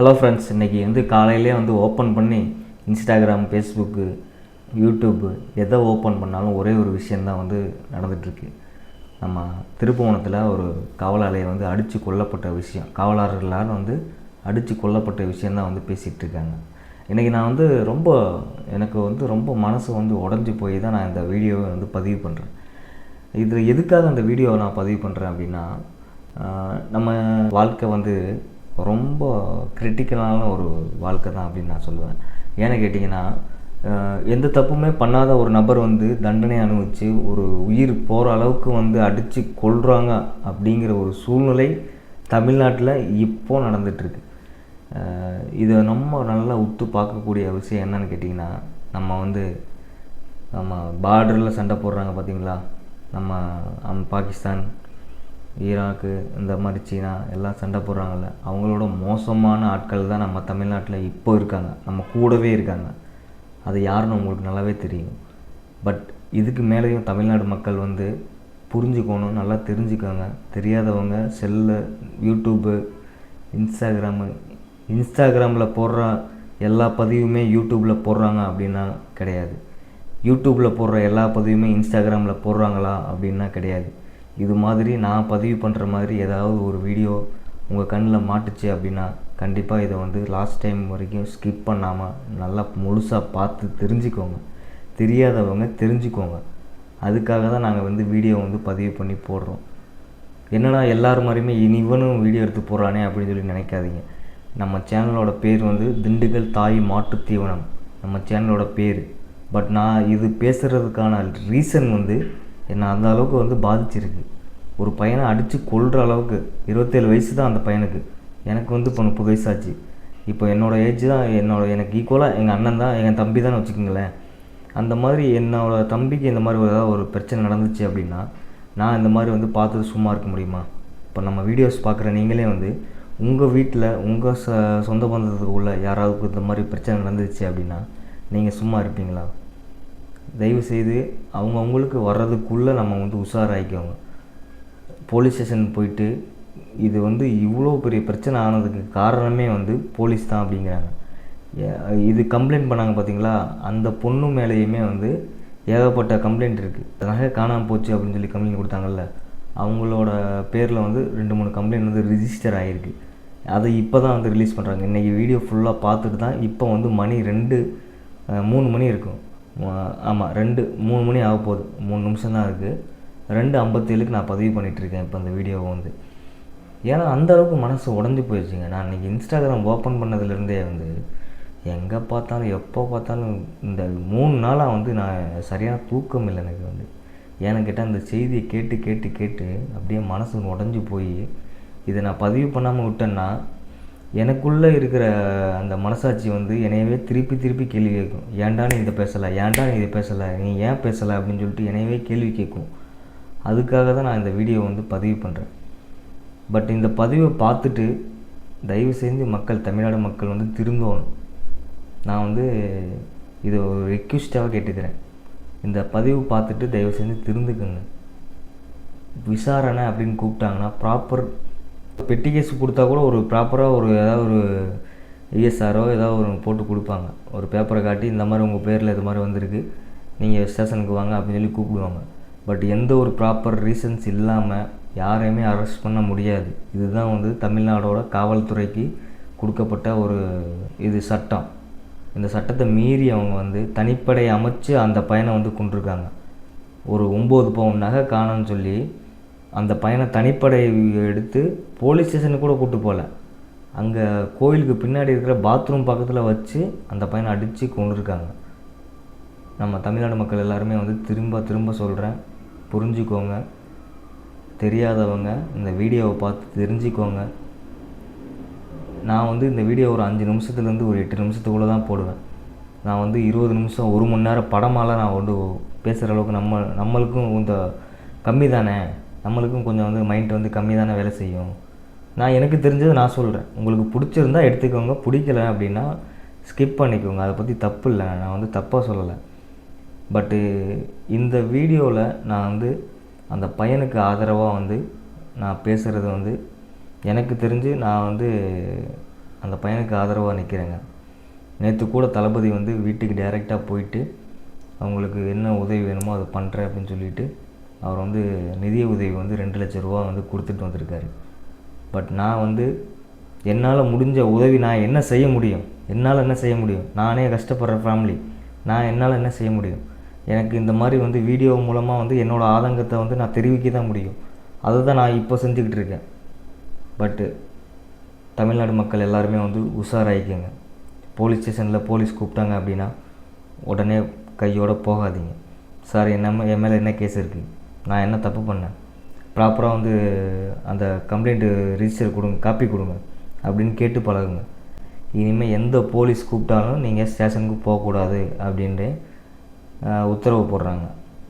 Hello friends இன்றைக்கி வந்து காலையிலே வந்து ஓப்பன் பண்ணி இன்ஸ்டாகிராம் ஃபேஸ்புக்கு யூடியூப்பு எதை ஓப்பன் பண்ணாலும் ஒரே ஒரு விஷயந்தான் வந்து நடந்துகிட்ருக்கு நம்ம திருப்புவனத்தில் ஒரு காவலாளியை வந்து அடித்து கொல்லப்பட்ட விஷயம். காவலாளர்களால் வந்து அடித்து கொல்லப்பட்ட விஷயந்தான் வந்து பேசிகிட்டு இருக்காங்க இன்றைக்கி நான் வந்து ரொம்ப எனக்கு வந்து ரொம்ப மனசு வந்து உடஞ்சி போய் தான் நான் இந்த வீடியோவை வந்து பதிவு பண்ணுறேன் இது எதுக்காக அந்த வீடியோவை நான் பதிவு பண்ணுறேன் அப்படின்னா நம்ம வாழ்க்கை வந்து ரொம்ப கிரிட்டிக்கலான ஒரு வாழ்க்கை தான் அப்படின்னு நான் சொல்லுவேன். ஏன்னு கேட்டிங்கன்னா எந்த தப்புமே பண்ணாத ஒரு நபர் வந்து தண்டனை அனுபவித்து ஒரு உயிர் போகிற அளவுக்கு வந்து அடித்து கொள்கிறாங்க அப்படிங்கிற ஒரு சூழ்நிலை தமிழ்நாட்டில் இப்போ நடந்துகிட்ருக்கு இதை நம்ம நல்லா உத்து பார்க்கக்கூடிய விஷயம் என்னன்னு கேட்டிங்கன்னா நம்ம வந்து நம்ம பார்டரில் சண்டை போடுறாங்க பார்த்தீங்களா நம்ம அம் பாகிஸ்தான் ஈராக்கு இந்த மாதிரி சீனா எல்லாம் சண்டை போடுறாங்கல்ல அவங்களோட மோசமான ஆட்கள் தான் நம்ம தமிழ்நாட்டில் இப்போ இருக்காங்க. நம்ம கூடவே இருக்காங்க. அது யாருன்னு உங்களுக்கு நல்லாவே தெரியும். பட் இதுக்கு மேலேயும் தமிழ்நாடு மக்கள் வந்து புரிஞ்சுக்கணும் நல்லா தெரிஞ்சுக்கோங்க. தெரியாதவங்க செல்லு யூடியூப்பு இன்ஸ்டாகிராமு இன்ஸ்டாகிராமில் போடுற எல்லா பதிவுமே யூடியூப்பில் போடுறாங்க அப்படின்னா கிடையாது. யூடியூப்பில் போடுற எல்லா பதிவுமே இன்ஸ்டாகிராமில் போடுறாங்களா அப்படின்னா கிடையாது. இது மாதிரி நான் பதிவு பண்ணுற மாதிரி ஏதாவது ஒரு வீடியோ உங்கள் கண்ணில் மாட்டுச்சு அப்படின்னா கண்டிப்பாக இதை வந்து லாஸ்ட் டைம் வரைக்கும் ஸ்கிப் பண்ணாமல் நல்லா முழுசாக பார்த்து தெரிஞ்சுக்கோங்க. தெரியாதவங்க தெரிஞ்சுக்கோங்க. அதுக்காக தான் நாங்கள் வந்து வீடியோ வந்து பதிவு பண்ணி போடுறோம். என்னடா எல்லார் மாதிரியுமே இனி இவனும் வீடியோ எடுத்து போடுறானே அப்படின்னு சொல்லி நினைக்காதீங்க. நம்ம சேனலோட பேர் வந்து திண்டுக்கல் தாய் மாட்டு தீவனம் நம்ம சேனலோட பேர். பட் நான் இது பேசுகிறதுக்கான ரீசன் வந்து என்னை அந்த அளவுக்கு வந்து பாதிச்சிருக்கு. ஒரு பையனை அடித்து கொள்கிற அளவுக்கு இருபத்தேழு வயசு தான் அந்த பையனுக்கு. எனக்கு வந்து இப்போ முப்பது வயசாச்சு. இப்போ என்னோடய ஏஜ் தான் என்னோட எனக்கு ஈக்குவலாக எங்கள் அண்ணன் தான் எங்கள் தம்பி தான் வச்சுக்கோங்களேன். அந்த மாதிரி என்னோடய தம்பிக்கு இந்த மாதிரி ஒரு ஏதாவது ஒரு பிரச்சனை நடந்துச்சு அப்படின்னா நான் இந்த மாதிரி வந்து பார்த்துட்டு சும்மா இருக்க முடியுமா? இப்போ நம்ம வீடியோஸ் பார்க்குற நீங்களே வந்து உங்கள் வீட்டில் உங்கள் ச சொந்த பந்தத்துக்குள்ளே யாராவது இந்த மாதிரி பிரச்சனை நடந்துச்சு அப்படின்னா நீங்கள் சும்மா இருப்பீங்களா? தயவு செய்து அவங்கவுங்களுக்கு வர்றதுக்குள்ளே நம்ம வந்து உஷாராயிக்கோங்க. போலீஸ் ஸ்டேஷன் போயிட்டு இது வந்து இவ்வளோ பெரிய பிரச்சனை ஆனதுக்கு காரணமே வந்து போலீஸ் தான் அப்படிங்கிறாங்க. ஏ- இது கம்ப்ளைண்ட் பண்ணாங்க பார்த்தீங்களா? அந்த பொண்ணு மேலேயுமே வந்து ஏகப்பட்ட கம்ப்ளைண்ட் இருக்குது நகை காணாமல் போச்சு அப்படின்னு சொல்லி கம்ப்ளைண்ட் கொடுத்தாங்கல்ல. அவங்களோட பேரில் வந்து ரெண்டு மூணு கம்ப்ளைண்ட் வந்து ரிஜிஸ்டர் ஆகிருக்கு அதை இப்போ தான் வந்து ரிலீஸ் பண்ணுறாங்க இன்றைக்கி வீடியோ ஃபுல்லாக பார்த்துட்டு தான் இப்போ வந்து மணி ரெண்டு மூணு மணி இருக்கும். ஆமாம் ரெண்டு மூணு மணி ஆக போகுது. மூணு நிமிஷம் தான் இருக்குது ரெண்டு ஐம்பத்தேழுக்கு நான் பதிவு பண்ணிகிட்ருக்கேன் இப்போ அந்த வீடியோவை வந்து. ஏன்னா அந்த அளவுக்கு மனசு உடஞ்சி போயிடுச்சுங்க. நான் இன்றைக்கி இன்ஸ்டாகிராம் ஓப்பன் பண்ணதுலேருந்தே வந்து எங்கே பார்த்தாலும் எப்போ பார்த்தாலும் இந்த மூணு நாளாக வந்து நான் சரியான தூக்கம் இல்லை எனக்கு வந்து. ஏன்னு கேட்டால் அந்த செய்தியை கேட்டு கேட்டு கேட்டு அப்படியே மனசு உடஞ்சி போய் இதை நான் பதிவு பண்ணாமல் விட்டேன்னா எனக்குள்ளே இருக்கிற அந்த மனசாட்சி வந்து என்னையவே திருப்பி திருப்பி கேள்வி கேட்கும். ஏன்டா நீ இதை பேசலை? ஏன்டா நீ இதை பேசலை? நீ ஏன் பேசலை அப்படின்னு சொல்லிட்டு என்னையவே கேள்வி கேட்கும். அதுக்காக தான் நான் இந்த வீடியோ வந்து பதிவு பண்ணுறேன் பட் இந்த பதிவை பார்த்துட்டு தயவு செஞ்சு மக்கள் தமிழ்நாடு மக்கள் வந்து திரும்பணும் நான் வந்து இதை ஒரு ரெக்வஸ்ட்டாக கேட்டுக்கிறேன் இந்த பதிவு பார்த்துட்டு தயவு செஞ்சு திருந்துக்குங்க. விசாரணை அப்படின்னு கூப்பிட்டாங்கன்னா ப்ராப்பர் பெட்டி கேஸ் கொடுத்தா கூட ஒரு ப்ராப்பராக ஒரு ஏதாவது ஒரு இஎஸ்ஆரோ ஏதாவது ஒரு போட்டு கொடுப்பாங்க. ஒரு பேப்பரை காட்டி இந்த மாதிரி உங்கள் பேரில் இது மாதிரி வந்திருக்கு நீங்கள் ஸ்டேஷனுக்கு வாங்க அப்படின்னு சொல்லி கூப்பிடுவாங்க. பட் எந்த ஒரு ப்ராப்பர் ரீசன்ஸ் இல்லாமல் யாரையுமே அரெஸ்ட் பண்ண முடியாது. இதுதான் வந்து தமிழ்நாடோட காவல்துறைக்கு கொடுக்கப்பட்ட ஒரு இது சட்டம். இந்த சட்டத்தை மீறி அவங்க வந்து தனிப்படை அமைச்சு அந்த பையனை வந்து கொண்டிருக்காங்க. ஒரு ஒம்பது பவுன் நகை காணோன்னு சொல்லி அந்த பையனை தனிப்படை எடுத்து போலீஸ் ஸ்டேஷனுக்கு கூட கூட்டு போகல அங்கே கோயிலுக்கு பின்னாடி இருக்கிற பாத்ரூம் பக்கத்தில் வச்சு அந்த பையனை அடித்து கொண்டிருக்காங்க நம்ம தமிழ்நாடு மக்கள் எல்லாருமே வந்து திரும்ப திரும்ப சொல்கிறேன் புரிஞ்சுக்கோங்க. தெரியாதவங்க இந்த வீடியோவை பார்த்து தெரிஞ்சுக்கோங்க. நான் வந்து இந்த வீடியோ ஒரு அஞ்சு நிமிஷத்துலேருந்து ஒரு எட்டு நிமிஷத்துக்குள்ளே தான் போடுவேன். நான் வந்து இருபது நிமிஷம் ஒரு மணி நேரம் படமாலாம் நான் வந்து பேசுகிற அளவுக்கு நம்ம நம்மளுக்கும் இந்த கம்மி தானே? நம்மளுக்கும் கொஞ்சம் வந்து மைண்ட் வந்து கம்மி தானே வேலை செய்யும். நான் எனக்கு தெரிஞ்சதை நான் சொல்கிறேன் உங்களுக்கு பிடிச்சிருந்தா எடுத்துக்கோங்க. பிடிக்கல அப்படின்னா ஸ்கிப் பண்ணிக்கோங்க. அதை பற்றி தப்பு இல்லை. நான் வந்து தப்பாக சொல்லலை. பட்டு இந்த வீடியோவில் நான் வந்து அந்த பையனுக்கு ஆதரவாக வந்து நான் பேசுகிறது வந்து எனக்கு தெரிஞ்சு நான் வந்து அந்த பையனுக்கு ஆதரவாக நிற்கிறேங்க நேற்று கூட தளபதி வந்து வீட்டுக்கு டைரெக்டாக போயிட்டு அவங்களுக்கு என்ன உதவி வேணுமோ அதை பண்ணுறேன் அப்படின்னு சொல்லிட்டு அவர் வந்து நிதி உதவி வந்து ரெண்டு லட்ச ரூபா வந்து கொடுத்துட்டு வந்திருக்காரு. பட் நான் வந்து என்னால் முடிஞ்ச உதவி நான் என்ன செய்ய முடியும்? என்னால் என்ன செய்ய முடியும்? நானே கஷ்டப்படுற ஃபேமிலி நான் என்னால் என்ன செய்ய முடியும்? எனக்கு இந்த மாதிரி வந்து வீடியோ மூலமாக வந்து என்னோடய ஆதங்கத்தை வந்து நான் தெரிவிக்க தான் முடியும். அதை தான் நான் இப்போ செஞ்சுக்கிட்டு இருக்கேன். பட்டு தமிழ்நாடு மக்கள் எல்லாருமே வந்து உஷாராயிக்கங்க. போலீஸ் ஸ்டேஷனில் போலீஸ் கூப்பிட்டாங்க அப்படின்னா உடனே கையோடு போகாதீங்க. சார் என்ன என் மேலே என்ன கேஸ் இருக்குது நான் என்ன தப்பு பண்ணேன்? ப்ராப்பராக வந்து அந்த கம்ப்ளைண்ட்டு ரிஜிஸ்டர் கொடுங்க காப்பி கொடுங்க அப்படின்னு கேட்டு பழகுங்க. இனிமேல் எந்த போலீஸ் கூப்பிட்டாலும் நீங்கள் ஸ்டேஷனுக்கு போகக்கூடாது அப்படின்ட்டு உத்தரவு போடுறாங்க.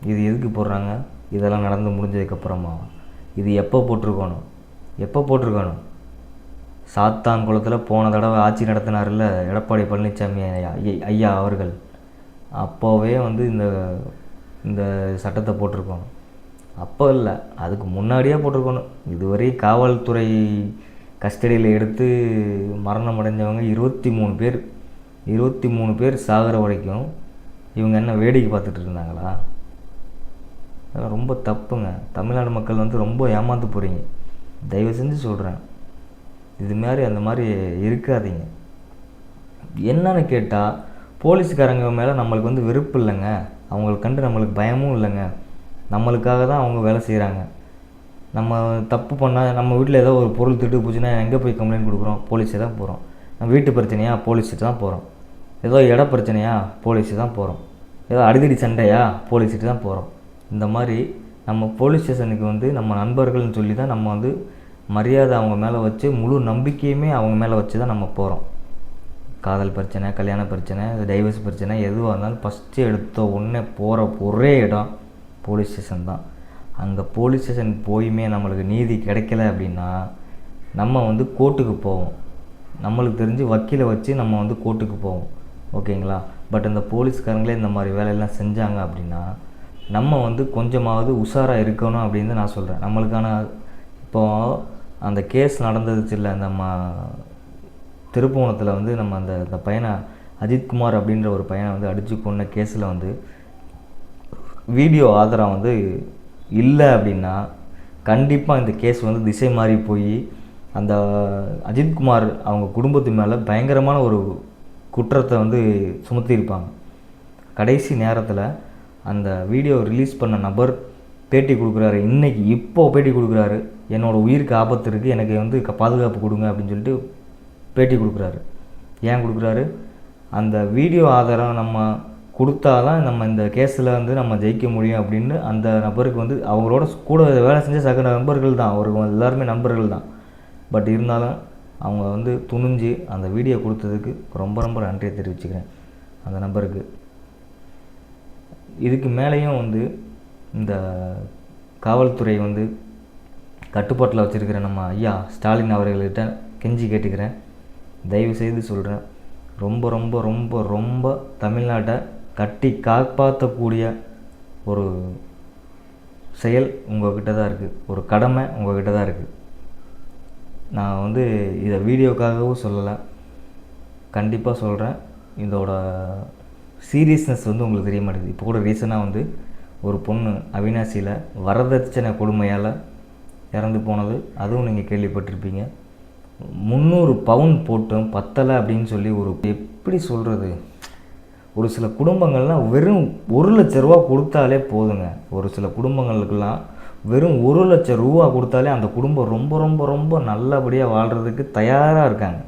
இது எதுக்கு போடுறாங்க? இதெல்லாம் நடந்து முடிஞ்சதுக்கப்புறமா இது எப்போ போட்டிருக்கணும்? எப்போ போட்டிருக்கணும்? சாத்தாங்குளத்தில் போன தடவை ஆட்சி நடத்தினார்ல எடப்பாடி பழனிசாமி ஐயா- ஐயா அவர்கள். அப்போவே வந்து இந்த இந்த சட்டத்தை போட்டிருக்கணும் அப்போ இல்லை. அதுக்கு முன்னாடியே போட்டிருக்கணும். இதுவரை காவல்துறை கஸ்டடியில் எடுத்து மரணம் அடைஞ்சவங்க இருபத்தி மூணு பேர். இருபத்தி மூணு பேர் சாகிற வரைக்கும் இவங்க என்ன வேடிக்கை பார்த்துட்டு இருந்தாங்களா? அதெல்லாம் ரொம்ப தப்புங்க. தமிழ்நாடு மக்கள் வந்து ரொம்ப ஏமாந்து போகிறீங்க தயவு செஞ்சு சொல்கிறேன் இது மாதிரி அந்த மாதிரி இருக்காதீங்க. என்னன்னு கேட்டால் போலீஸ்காரங்க மேலே நம்மளுக்கு வந்து வெறுப்பு இல்லைங்க. அவங்களுக்கு கண்டு நம்மளுக்கு பயமும் இல்லைங்க. நம்மளுக்காக தான் அவங்க வேலை செய்கிறாங்க நம்ம தப்பு பண்ணால் நம்ம வீட்டில் ஏதோ ஒரு பொருள் திட்டு போச்சுன்னா எங்கே போய் கம்ப்ளைண்ட் கொடுக்குறோம்? போலீஸே தான் போகிறோம் நம்ம வீட்டு பிரச்சனையா? போலீஸ்கிட்ட தான் போகிறோம் ஏதோ இட பிரச்சனையா? போலீஸு தான் போகிறோம் ஏதோ அடிதடி சண்டையா? போலீஸ்கிட்ட தான் போகிறோம் இந்த மாதிரி நம்ம போலீஸ் ஸ்டேஷனுக்கு வந்து நம்ம நண்பர்கள்னு சொல்லி தான் நம்ம வந்து மரியாதை அவங்க மேலே வச்சு முழு நம்பிக்கையுமே அவங்க மேலே வச்சு தான் நம்ம போகிறோம் காதல் பிரச்சனை கல்யாண பிரச்சனை டைவர்ஸ் பிரச்சனை எதுவாக இருந்தாலும் ஃபஸ்ட்டு எடுத்த உடனே போகிற ஒரே இடம். போலீஸ் ஸ்டேஷன் தான். அங்கே போலீஸ் ஸ்டேஷன் போயுமே நம்மளுக்கு நீதி கிடைக்கல அப்படின்னா நம்ம வந்து கோர்ட்டுக்கு போவோம். நம்மளுக்கு தெரிஞ்சு வக்கீலை வச்சு நம்ம வந்து கோர்ட்டுக்கு போவோம். ஓகேங்களா? பட் இந்த போலீஸ்காரங்களே இந்த மாதிரி வேலையெல்லாம் செஞ்சாங்க அப்படின்னா நம்ம வந்து கொஞ்சமாவது உஷாராக இருக்கணும் அப்படின்னு நான் சொல்கிறேன் நம்மளுக்கான இப்போது அந்த கேஸ் நடந்ததுச்சு இல்லை நம்ம திருப்புவனத்தில் வந்து நம்ம அந்த அந்த பையனை அஜித்குமார் அப்படின்ற ஒரு பையனை வந்து அடித்து கொண்ட கேஸில் வந்து வீடியோ ஆதாரம் வந்து இல்லை அப்படின்னா கண்டிப்பாக இந்த கேஸ் வந்து திசை மாறி போய் அந்த அஜித்குமார் அவங்க குடும்பத்து மேலே பயங்கரமான ஒரு குற்றத்தை வந்து சுமத்தியிருப்பாங்க கடைசி நேரத்தில் அந்த வீடியோ ரிலீஸ் பண்ண நபர் பேட்டி கொடுக்குறாரு. இன்றைக்கி இப்போ பேட்டி கொடுக்குறாரு. என்னோடய உயிருக்கு ஆபத்து இருக்குது எனக்கு வந்து க- பாதுகாப்பு கொடுங்க அப்படின்னு சொல்லிட்டு பேட்டி கொடுக்குறாரு. ஏன் கொடுக்குறாரு? அந்த வீடியோ ஆதாரம் நம்ம கொடுத்தா தான் நம்ம இந்த கேஸில் வந்து நம்ம ஜெயிக்க முடியும் அப்படின்னு அந்த நபருக்கு வந்து அவங்களோட கூட வேலை செஞ்ச சக நண்பர்கள் தான். அவருக்கு எல்லாருமே நண்பர்கள் தான். பட் இருந்தாலும் அவங்க வந்து துணிஞ்சு அந்த வீடியோ கொடுத்ததுக்கு ரொம்ப ரொம்ப நன்றியை தெரிவிச்சுக்கிறேன் அந்த நபருக்கு. இதுக்கு மேலேயும் வந்து இந்த காவல்துறை வந்து கட்டுப்பாட்டில் வச்சுருக்கிற நம்ம ஐயா ஸ்டாலின் அவர்கள்கிட்ட கெஞ்சி கேட்டுக்கிறேன். தயவு செய்து சொல்கிறேன் ரொம்ப ரொம்ப ரொம்ப ரொம்ப தமிழ்நாட்டை கட்டி காப்பாற்றக்கூடிய ஒரு செயல் உங்கள்கிட்ட தான் இருக்குது ஒரு கடமை உங்கள்கிட்ட தான் இருக்குது நான் வந்து இதை வீடியோக்காகவும் சொல்லலை. கண்டிப்பாக சொல்கிறேன் இதோட சீரியஸ்னஸ் வந்து உங்களுக்கு தெரிய மாட்டேங்குது. இப்போ கூட ரீசனாக வந்து ஒரு பொண்ணு அவினாசியில் வரதட்சணை கொடுமையால் இறந்து போனது. அதுவும் நீங்கள் கேள்விப்பட்டிருப்பீங்க. முந்நூறு பவுன் போட்டும் பத்தலை அப்படின்னு சொல்லி ஒரு எப்படி சொல்கிறது ஒரு சில குடும்பங்கள்லாம் வெறும் ஒரு லட்ச ரூபா கொடுத்தாலே போதுங்க. ஒரு சில குடும்பங்களுக்கெல்லாம் வெறும் ஒரு லட்ச ரூபா கொடுத்தாலே அந்த குடும்பம் ரொம்ப ரொம்ப ரொம்ப நல்லபடியாக வாழ்கிறதுக்கு தயாராக இருக்காங்க.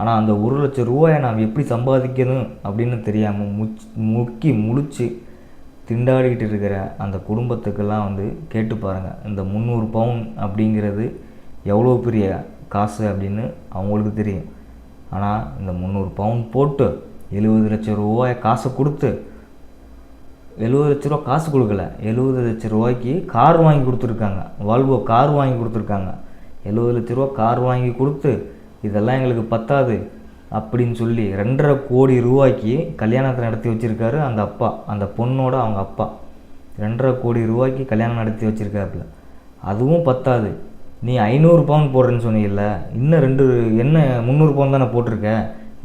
ஆனால் அந்த ஒரு லட்ச ரூபாயை நாம் எப்படி சம்பாதிக்கணும் அப்படின்னு தெரியாமல் முச் முக்கி முழிச்சு திண்டாடிக்கிட்டு இருக்கிற அந்த குடும்பத்துக்கெல்லாம் வந்து கேட்டு பாருங்கள் இந்த முந்நூறு பவுன் அப்படிங்கிறது எவ்வளோ பெரிய காசு அப்படின்னு அவங்களுக்கு தெரியும். ஆனால் இந்த முந்நூறு பவுன் போட்டு எழுபது லட்சம் ரூபாய் காசை கொடுத்து எழுபது லட்ச ரூபா காசு கொடுக்கல. எழுபது லட்ச ரூபாய்க்கு கார் வாங்கி கொடுத்துருக்காங்க. வால்வோ கார் வாங்கி கொடுத்துருக்காங்க. எழுபது லட்ச ரூபா கார் வாங்கி கொடுத்து இதெல்லாம் எங்களுக்கு பத்தாது அப்படின்னு சொல்லி ரெண்டரை கோடி ரூபாய்க்கு கல்யாணத்தை நடத்தி வச்சுருக்காரு அந்த அப்பா அந்த பொண்ணோட அவங்க அப்பா. ரெண்டரை கோடி ரூபாய்க்கு கல்யாணம் நடத்தி வச்சுருக்காப்புல. அதுவும் பத்தாது. நீ ஐநூறு பவுன் போடுறேன்னு சொன்னீங்கல்ல இன்னும் ரெண்டு என்ன முந்நூறு பவுன் தானே போட்டிருக்க?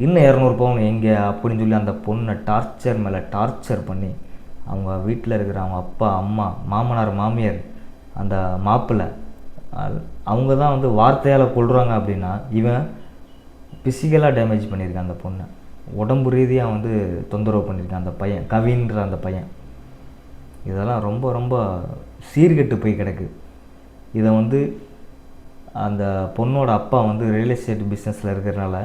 இன்னும் இரநூறு பவுன் எங்கே அப்படின்னு சொல்லி அந்த பொண்ணை டார்ச்சர் மேலே டார்ச்சர் பண்ணி அவங்க வீட்டில் இருக்கிற அவங்க அப்பா அம்மா மாமனார் மாமியார் அந்த மாப்பிள்ளை அவங்க தான் வந்து வார்த்தையால் கொள்கிறாங்க அப்படின்னா இவன் ஃபிசிக்கலாக டேமேஜ் பண்ணியிருக்கான் அந்த பொண்ணை. உடம்பு ரீதியாக வந்து தொந்தரவு பண்ணியிருக்கான் அந்த பையன் கவின்ற அந்த பையன். இதெல்லாம் ரொம்ப ரொம்ப சீர்கெட்டு போய் கிடக்கு. இதை வந்து அந்த பொண்ணோட அப்பா வந்து ரியல் எஸ்டேட் பிஸ்னஸில் இருக்கிறனால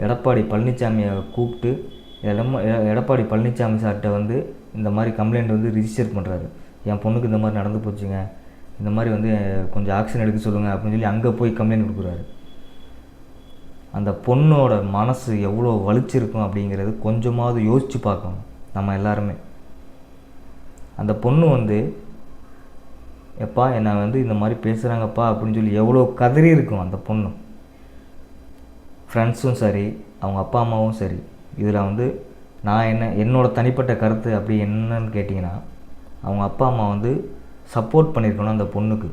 எடப்பாடி பழனிசாமியை கூப்பிட்டு எடம எ- எடப்பாடி பழனிசாமி சார்கிட்ட வந்து இந்த மாதிரி கம்ப்ளைண்ட் வந்து ரிஜிஸ்டர் பண்ணுறாரு என் பொண்ணுக்கு இந்த மாதிரி நடந்து போச்சுங்க. இந்த மாதிரி வந்து கொஞ்சம் ஆக்ஷன் எடுக்க சொல்லுங்கள் அப்படின்னு சொல்லி அங்கே போய் கம்ப்ளைண்ட் கொடுக்குறாரு. அந்த பொண்ணோட மனசு எவ்வளோ வலிச்சிருக்கும் அப்படிங்கிறது கொஞ்சமாவது யோசித்து பார்க்கணும் நம்ம எல்லாருமே. அந்த பொண்ணு வந்து எப்பா என்னை வந்து இந்த மாதிரி பேசுகிறாங்கப்பா அப்படின்னு சொல்லி எவ்வளோ கதறி இருக்கும் அந்த பொண்ணு. ஃப்ரெண்ட்ஸும் சரி அவங்க அப்பா அம்மாவும் சரி. இதில் வந்து நான் என்ன என்னோட தனிப்பட்ட கருத்து அப்படி என்னன்னு கேட்டிங்கன்னா அவங்க அப்பா அம்மா வந்து சப்போர்ட் பண்ணியிருக்கணும் அந்த பொண்ணுக்கு.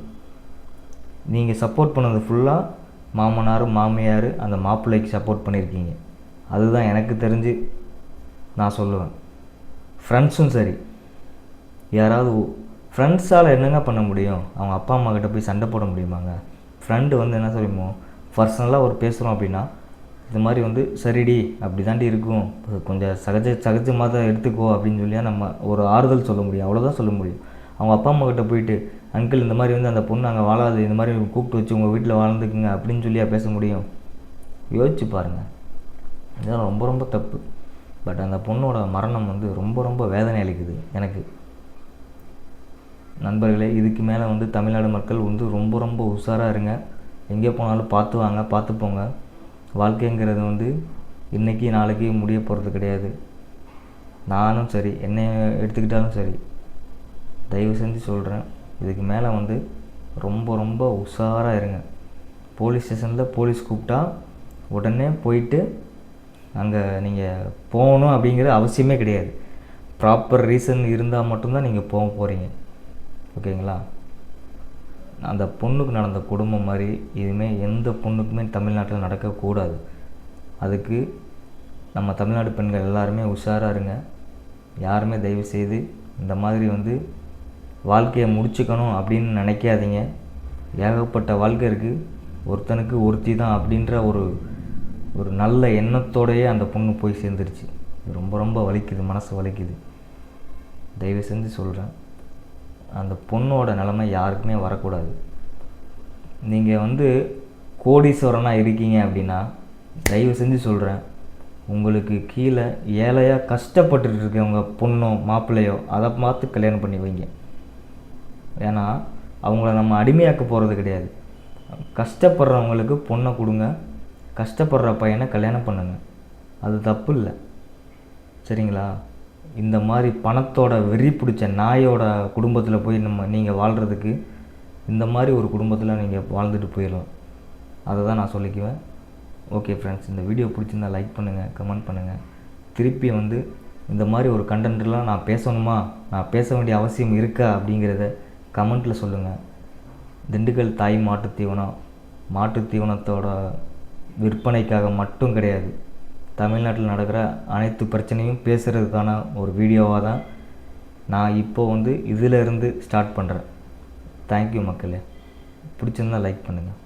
நீங்கள் சப்போர்ட் பண்ணது ஃபுல்லாக மாமனார் மாமியார் அந்த மாப்பிள்ளைக்கு சப்போர்ட் பண்ணியிருக்கீங்க அதுதான் எனக்கு தெரிஞ்சு நான் சொல்லுவேன். ஃப்ரெண்ட்ஸும் சரி. யாராவது ஃப்ரெண்ட்ஸால் என்னங்க பண்ண முடியும்? அவங்க அப்பா அம்மா கிட்ட போய் சண்டை போட முடியுமாங்க? ஃப்ரெண்டு வந்து என்ன சொல்லுமோ பர்சனலாக ஒரு பேசுகிறோம் அப்படின்னா இது மாதிரி வந்து சரிடி அப்படி தாண்டி இருக்கும். கொஞ்சம் சகஜ சகஜமாக தான் எடுத்துக்கோ அப்படின்னு சொல்லியா நம்ம ஒரு ஆறுதல் சொல்ல முடியும். அவ்வளோதான் சொல்ல முடியும். அவங்க அப்பா அம்மா கிட்ட போயிட்டு அங்கிள் இந்த மாதிரி வந்து அந்த பொண்ணு அங்கே வாழாது. இந்த மாதிரி கூப்பிட்டு வச்சு உங்கள் வீட்டில் வாழ்ந்துக்குங்க அப்படின்னு சொல்லியா பேச முடியும். யோசிச்சு பாருங்கள் இதெல்லாம் ரொம்ப ரொம்ப தப்பு. பட் அந்த பொண்ணோட மரணம் வந்து ரொம்ப ரொம்ப வேதனை அளிக்குது எனக்கு. நண்பர்களே இதுக்கு மேலே வந்து தமிழ்நாடு மக்கள் வந்து ரொம்ப ரொம்ப உஷாராக இருங்க. எங்கே போனாலும் பார்த்து வாங்க பார்த்து போங்க. வாழ்க்கைங்கிறது வந்து இன்றைக்கி நாளைக்கு முடிய போகிறது கிடையாது. நானும் சரி என்னை எடுத்துக்கிட்டாலும் சரி தயவு செஞ்சு சொல்கிறேன் இதுக்கு மேலே வந்து ரொம்ப ரொம்ப உஷாராக இருங்க. போலீஸ் ஸ்டேஷனில் போலீஸ் கூப்பிட்டா உடனே போயிட்டு அங்கே நீங்கள் போகணும் அப்படிங்கிற அவசியமே கிடையாது. ப்ராப்பர் ரீசன் இருந்தால் மட்டும்தான் நீங்கள் போக போகிறீங்க ஓகேங்களா? அந்த பொண்ணுக்கு நடந்த குடும்பம் மாதிரி இனிமேல் எந்த பொண்ணுக்குமே தமிழ்நாட்டில் நடக்கக்கூடாது. அதுக்கு நம்ம தமிழ்நாடு பெண்கள் எல்லாருமே உஷாராக இருங்க. யாருமே தயவு செய்து இந்த மாதிரி வந்து வாழ்க்கையை முடிச்சுக்கணும் அப்படின்னு நினைக்காதீங்க. ஏகப்பட்ட வாழ்க்கை இருக்குது ஒருத்தனுக்கு ஒருத்தி தான் அப்படின்ற ஒரு ஒரு நல்ல எண்ணத்தோடையே அந்த பொண்ணு போய் சேர்ந்துருச்சு. ரொம்ப ரொம்ப வலிக்குது மனசு வலிக்குது. தயவு செஞ்சு சொல்கிறேன் அந்த பொண்ணோட நிலமை யாருக்குமே வரக்கூடாது. நீங்கள் வந்து கோடீஸ்வரனாக இருக்கீங்க அப்படின்னா தயவு செஞ்சு சொல்கிறேன் உங்களுக்கு கீழே ஏழையாக கஷ்டப்பட்டுட்டு இருக்கவங்க பொண்ணோ மாப்பிள்ளையோ அதை பார்த்து கல்யாணம் பண்ணி வைங்க. ஏன்னா அவங்கள நம்ம அடிமையாக்க போகிறது கிடையாது. கஷ்டப்படுறவங்களுக்கு பொண்ணை கொடுங்க கஷ்டப்படுற பையனை கல்யாணம் பண்ணுங்க. அது தப்பு இல்லை. சரிங்களா? இந்த மாதிரி பணத்தோட வெறி பிடிச்ச நாயோட குடும்பத்தில் போய் நம்ம நீங்கள் வாழ்கிறதுக்கு இந்த மாதிரி ஒரு குடும்பத்தில் நீங்கள் வாழ்ந்துட்டு போயிடலாம் அதை தான் நான் சொல்லிக்குவேன். ஓகே ஃப்ரெண்ட்ஸ் இந்த வீடியோ பிடிச்சிருந்தா லைக் பண்ணுங்கள் கமெண்ட் பண்ணுங்கள் திருப்பி வந்து இந்த மாதிரி ஒரு கண்டென்ட்லாம் நான் பேசணுமா? நான் பேச வேண்டிய அவசியம் இருக்கா அப்படிங்கிறத கமெண்ட்டில் சொல்லுங்கள் திண்டுக்கல் தாய் மாட்டுத் தீவனம் மாட்டுத் தீவனத்தோட விற்பனைக்காக மட்டும் கிடையாது. தமிழ்நாட்டில் நடக்கிற அனைத்து பிரச்சனையும் பேசுகிறதுக்கான ஒரு வீடியோவாக தான் நான் இப்போ வந்து இதிலிருந்து ஸ்டார்ட் பண்ணுறேன் தேங்க்யூ மக்களே. பிடிச்சிருந்தா லைக் பண்ணுங்கள்